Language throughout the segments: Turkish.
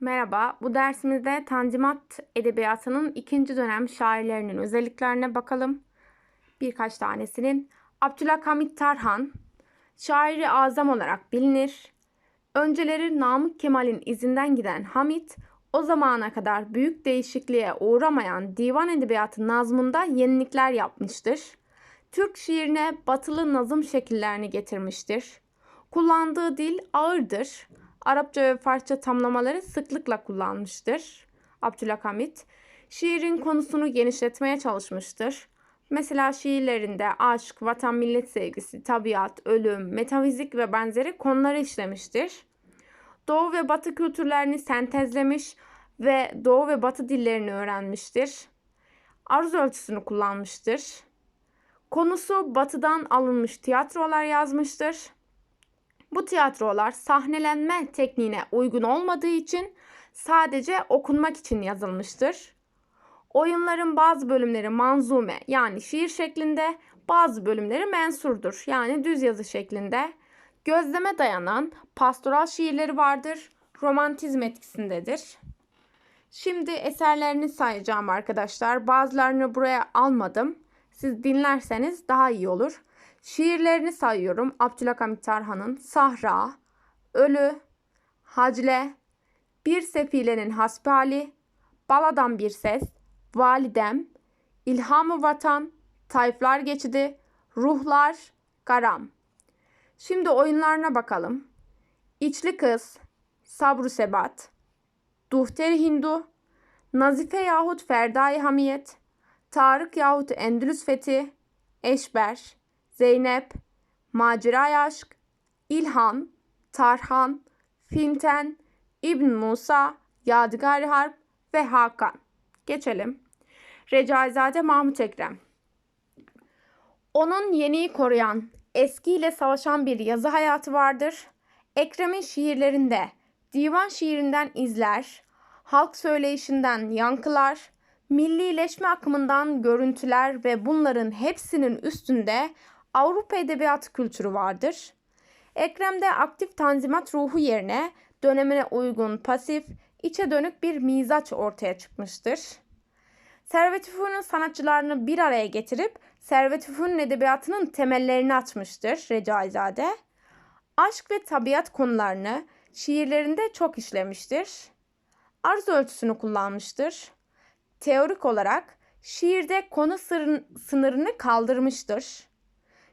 Merhaba, bu dersimizde Tanzimat Edebiyatı'nın ikinci dönem şairlerinin özelliklerine bakalım. Birkaç tanesinin. Abdülhamit Tarhan, şairi azam olarak bilinir. Önceleri Namık Kemal'in izinden giden Hamit, o zamana kadar büyük değişikliğe uğramayan divan edebiyatı nazmında yenilikler yapmıştır. Türk şiirine batılı nazım şekillerini getirmiştir. Kullandığı dil ağırdır. Arapça ve Farsça tamlamaları sıklıkla kullanmıştır. Abdülhamit şiirin konusunu genişletmeye çalışmıştır. Mesela şiirlerinde aşk, vatan millet sevgisi, tabiat, ölüm, metafizik ve benzeri konuları işlemiştir. Doğu ve Batı kültürlerini sentezlemiş ve Doğu ve Batı dillerini öğrenmiştir. Aruz ölçüsünü kullanmıştır. Konusu Batı'dan alınmış tiyatrolar yazmıştır. Bu tiyatrolar sahnelenme tekniğine uygun olmadığı için sadece okunmak için yazılmıştır. Oyunların bazı bölümleri manzume yani şiir şeklinde, bazı bölümleri mensurdur yani düz yazı şeklinde. Gözleme dayanan pastoral şiirleri vardır. Romantizm etkisindedir. Şimdi eserlerini sayacağım arkadaşlar. Bazılarını buraya almadım. Siz dinlerseniz daha iyi olur. Şiirlerini sayıyorum. Abdülhamit Tarhan'ın Sahra, Ölü, Hacle, Bir Sefilenin Hasbihali, Baladan Bir Ses, Validem, İlhamı Vatan, Tayflar Geçidi, Ruhlar, Garam. Şimdi oyunlarına bakalım. İçli Kız, Sabru Sebat, Duhteri Hindu, Nazife yahut Ferdai Hamiyet, Tarık yahut Endülüs Fethi, Eşber, Zeynep, Maceraya Aşk, İlhan, Tarhan, Finten, İbn Musa, Yadigar Harp ve Hakan. Geçelim. Recaizade Mahmut Ekrem. Onun yeniyi koruyan, eskiyle savaşan bir yazı hayatı vardır. Ekrem'in şiirlerinde divan şiirinden izler, halk söyleyişinden yankılar, millileşme akımından görüntüler ve bunların hepsinin üstünde Avrupa edebiyatı kültürü vardır. Ekrem'de aktif tanzimat ruhu yerine dönemine uygun pasif, içe dönük bir mizaç ortaya çıkmıştır. Servet Fünun sanatçılarını bir araya getirip Servet Fünun edebiyatının temellerini atmıştır Recaizade. Aşk ve tabiat konularını şiirlerinde çok işlemiştir. Arz ölçüsünü kullanmıştır. Teorik olarak şiirde konu sınırını kaldırmıştır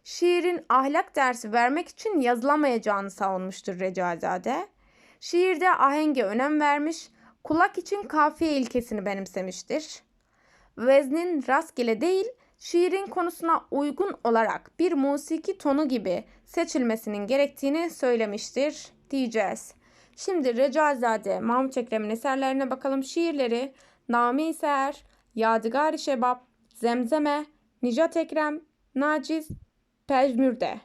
şiirin ahlak dersi vermek için yazılamayacağını savunmuştur Recaizade. Şiirde ahenge önem vermiş, kulak için kafiye ilkesini benimsemiştir. Veznin rastgele değil, şiirin konusuna uygun olarak bir musiki tonu gibi seçilmesinin gerektiğini söylemiştir diyeceğiz. Şimdi Recaizade, Mahmut Ekrem'in eserlerine bakalım. Şiirleri Nami Seher, Yadigar-ı Şebap, Zemzeme, Nicat Ekrem, Naciz, Pejmürde.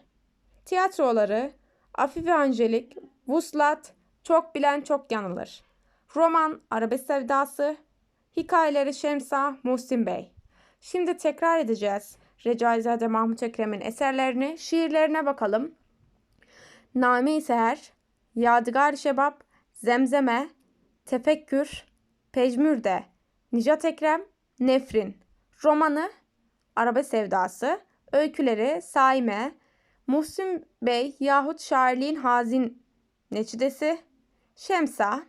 Tiyatroları Afife Angelik, Vuslat, Çok Bilen Çok Yanılır. Roman Arabesk Sevdası, Hikayeleri Şemsa, Muhsin Bey. Şimdi tekrar edeceğiz. Recaizade Mahmut Ekrem'in eserlerini, şiirlerine bakalım. Name-i Seher, Yadigar Şebap, Zemzeme, Tefekkür, Pejmürde, Nicat Ekrem, Nefrin. Romanı Arabesk Sevdası, öyküleri Saime, Muhsin Bey yahut şairliğin hazin neçidesi, Şemsa.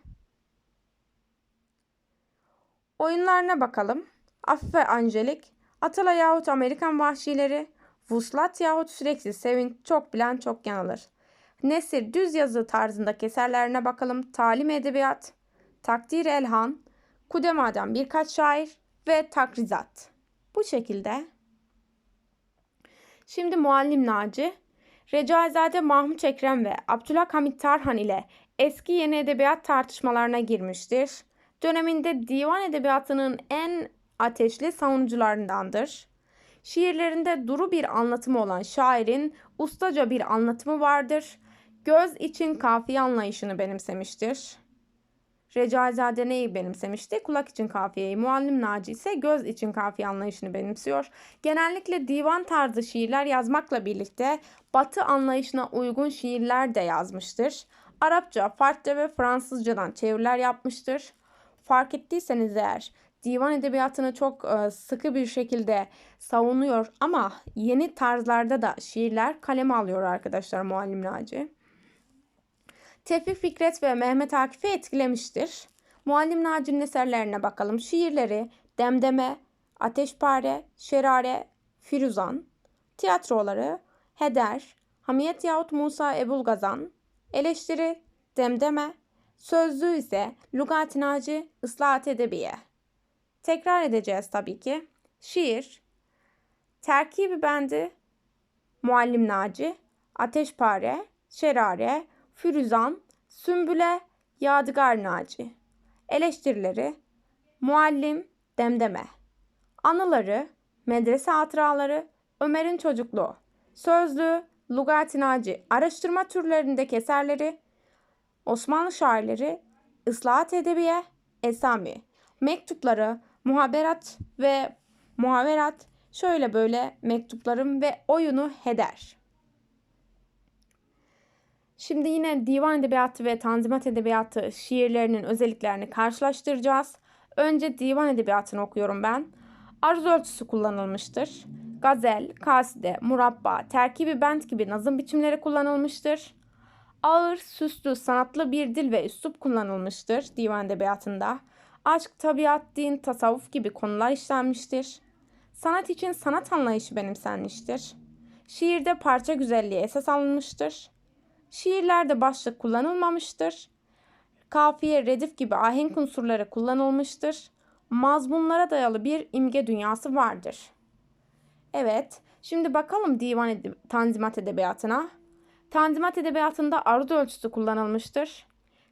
Oyunlarına bakalım. Afife Angelik, Atala yahut Amerikan vahşileri, Vuslat yahut sürekli sevinç, çok bilen çok yanılır. Nesir düz yazı tarzındaki eserlerine bakalım. Talim edebiyat, Takdir Elhan, Kudema'dan birkaç şair ve Takrizat. Bu şekilde Şimdi Muallim Naci, Recaizade Mahmut Ekrem ve Abdülhamit Tarhan ile eski yeni edebiyat tartışmalarına girmiştir. Döneminde divan edebiyatının en ateşli savunucularındandır. Şiirlerinde duru bir anlatımı olan şairin ustaca bir anlatımı vardır. Göz için kafiye anlayışını benimsemiştir. Recaizade neyi benimsemişti? Kulak için kafiyeyi. Muallim Naci ise göz için kafiye anlayışını benimsiyor. Genellikle divan tarzı şiirler yazmakla birlikte batı anlayışına uygun şiirler de yazmıştır. Arapça, Farsça ve Fransızcadan çeviriler yapmıştır. Fark ettiyseniz eğer divan edebiyatını çok e, sıkı bir şekilde savunuyor ama yeni tarzlarda da şiirler kaleme alıyor arkadaşlar Muallim Naci. Tevfik Fikret ve Mehmet Akif'i etkilemiştir. Muallim Naci'nin eserlerine bakalım. Şiirleri Demdeme, Ateşpare, Şerare, Firuzan, tiyatroları Heder, Hamiyet yahut Musa Ebulgazan, eleştiri Demdeme, sözlüğü ise Lugat-ı Naci, Islahat Edebiye. Tekrar edeceğiz tabii ki. Şiir, terkibi bendi, Muallim Naci, Ateşpare, Şerare, Firuzan, Sümbüle, Yadigar Naci. Eleştirileri, Muallim, Demdeme. Anıları, Medrese Hatıraları, Ömer'in Çocukluğu. Sözlüğü, Lugat-ı Naci. Araştırma türlerindeki eserleri, Osmanlı şairleri, Islahat Edebiye, Esami. Mektupları, muhaberat ve muhaberat şöyle böyle mektuplarım ve oyunu heder. Şimdi yine divan edebiyatı ve tanzimat edebiyatı şiirlerinin özelliklerini karşılaştıracağız. Önce divan edebiyatını okuyorum ben. Aruz ölçüsü kullanılmıştır. Gazel, kaside, murabba, terkibi bent gibi nazım biçimleri kullanılmıştır. Ağır, süslü, sanatlı bir dil ve üslup kullanılmıştır divan edebiyatında. Aşk, tabiat, din, tasavvuf gibi konular işlenmiştir. Sanat için sanat anlayışı benimsenmiştir. Şiirde parça güzelliği esas alınmıştır. Şiirlerde başlık kullanılmamıştır. Kafiye, redif gibi ahenk unsurları kullanılmıştır. Mazmunlara dayalı bir imge dünyası vardır. Evet, şimdi bakalım divan edeb- tanzimat edebiyatına. Tanzimat edebiyatında aruz ölçüsü kullanılmıştır.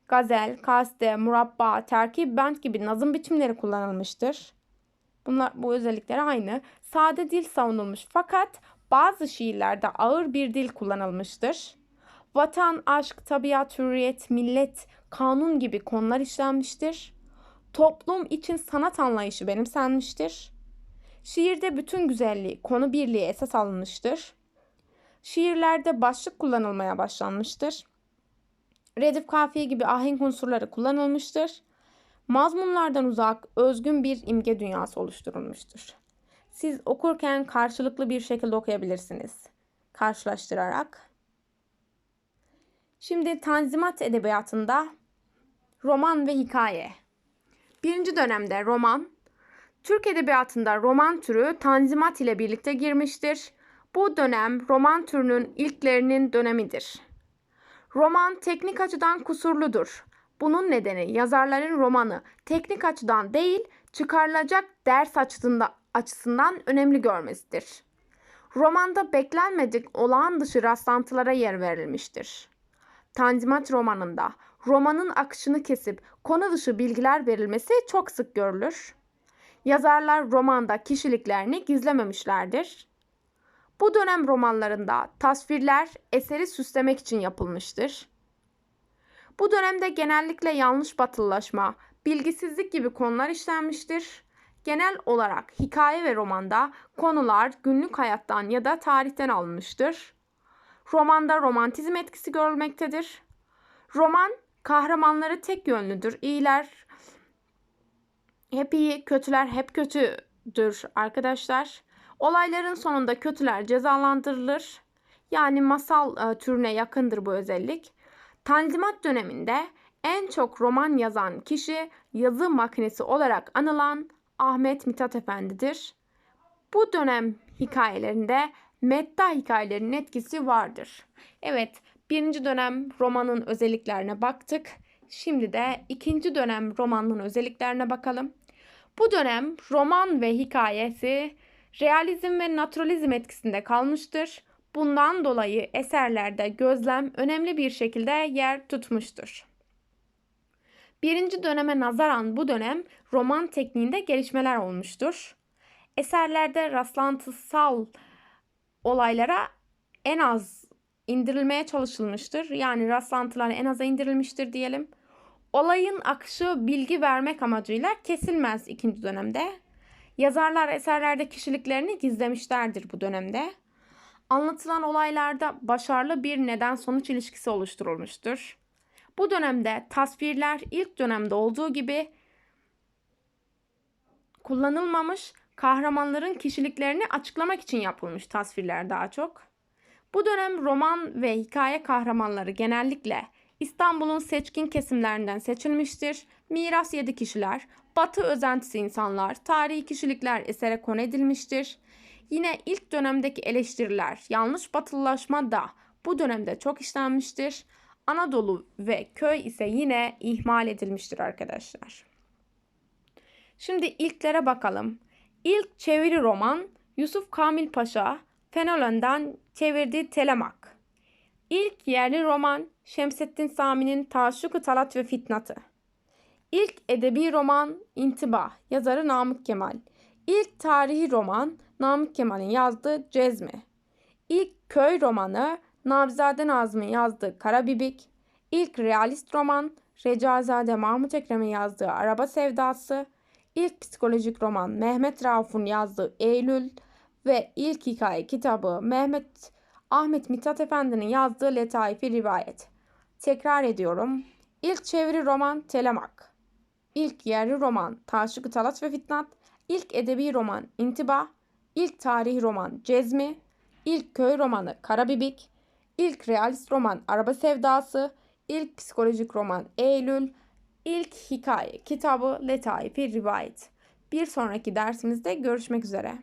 Gazel, kaside, murabba, terkib, bent gibi nazım biçimleri kullanılmıştır. Bunlar bu özellikleri aynı. Sade dil savunulmuş fakat bazı şiirlerde ağır bir dil kullanılmıştır. Vatan, aşk, tabiat, hürriyet, millet, kanun gibi konular işlenmiştir. Toplum için sanat anlayışı benimsenmiştir. Şiirde bütün güzelliği, konu birliği esas alınmıştır. Şiirlerde başlık kullanılmaya başlanmıştır. Redif kafiye gibi ahenk unsurları kullanılmıştır. Mazmunlardan uzak, özgün bir imge dünyası oluşturulmuştur. Siz okurken karşılıklı bir şekilde okuyabilirsiniz. Karşılaştırarak. Şimdi Tanzimat Edebiyatı'nda roman ve hikaye. Birinci dönemde roman, Türk Edebiyatı'nda roman türü Tanzimat ile birlikte girmiştir. Bu dönem roman türünün ilklerinin dönemidir. Roman teknik açıdan kusurludur. Bunun nedeni yazarların romanı teknik açıdan değil, çıkarılacak ders açısından, açısından önemli görmesidir. Romanda beklenmedik olağan dışı rastlantılara yer verilmiştir. Tanzimat romanında romanın akışını kesip konu dışı bilgiler verilmesi çok sık görülür. Yazarlar romanda kişiliklerini gizlememişlerdir. Bu dönem romanlarında tasvirler eseri süslemek için yapılmıştır. Bu dönemde genellikle yanlış batılılaşma, bilgisizlik gibi konular işlenmiştir. Genel olarak hikaye ve romanda konular günlük hayattan ya da tarihten alınmıştır. Romanda romantizm etkisi görülmektedir. Roman kahramanları tek yönlüdür. İyiler hep iyi, kötüler hep kötüdür arkadaşlar. Olayların sonunda kötüler cezalandırılır. Yani masal e, türüne yakındır bu özellik. Tanzimat döneminde en çok roman yazan kişi yazı makinesi olarak anılan Ahmet Mithat Efendi'dir. Bu dönem hikayelerinde medda hikayelerinin etkisi vardır. Evet, birinci dönem romanın özelliklerine baktık. Şimdi de ikinci dönem romanın özelliklerine bakalım. Bu dönem roman ve hikayesi realizm ve naturalizm etkisinde kalmıştır. Bundan dolayı eserlerde gözlem önemli bir şekilde yer tutmuştur. Birinci döneme nazaran bu dönem roman tekniğinde gelişmeler olmuştur. Eserlerde rastlantısal olaylara en az indirilmeye çalışılmıştır. Yani rastlantılar en aza indirilmiştir diyelim. Olayın akışı bilgi vermek amacıyla kesilmez ikinci dönemde. Yazarlar eserlerde kişiliklerini gizlemişlerdir bu dönemde. Anlatılan olaylarda başarılı bir neden sonuç ilişkisi oluşturulmuştur. Bu dönemde tasvirler ilk dönemde olduğu gibi kullanılmamış, kahramanların kişiliklerini açıklamak için yapılmış tasvirler daha çok. Bu dönem roman ve hikaye kahramanları genellikle İstanbul'un seçkin kesimlerinden seçilmiştir. Miras yedi kişiler, batı özentisi insanlar, tarihi kişilikler esere konu edilmiştir. Yine ilk dönemdeki eleştiriler, yanlış batılılaşma da bu dönemde çok işlenmiştir. Anadolu ve köy ise yine ihmal edilmiştir arkadaşlar. Şimdi ilklere bakalım. İlk çeviri roman Yusuf Kamil Paşa Fenolon'dan çevirdiği Telemak. İlk yerli roman Şemsettin Sami'nin Taşşuk-ı Talat ve Fitnatı. İlk edebi roman İntiba, yazarı Namık Kemal. İlk tarihi roman Namık Kemal'in yazdığı Cezmi. İlk köy romanı Nabzade Nazım'ın yazdığı Karabibik. İlk realist roman Recaizade Mahmut Ekrem'in yazdığı Araba Sevdası. İlk psikolojik roman Mehmet Rauf'un yazdığı Eylül ve ilk hikaye kitabı Mehmet Ahmet Mithat Efendi'nin yazdığı Letaifi Rivayet. Tekrar ediyorum. İlk çeviri roman Telemak. İlk yerli roman Taşık Talat ve Fitnat. İlk edebi roman İntiba. İlk tarihi roman Cezmi. İlk köy romanı Karabibik. İlk realist roman Araba Sevdası. İlk psikolojik roman Eylül. İlk hikaye kitabı Letaifi Rivayet. Bir sonraki dersimizde görüşmek üzere.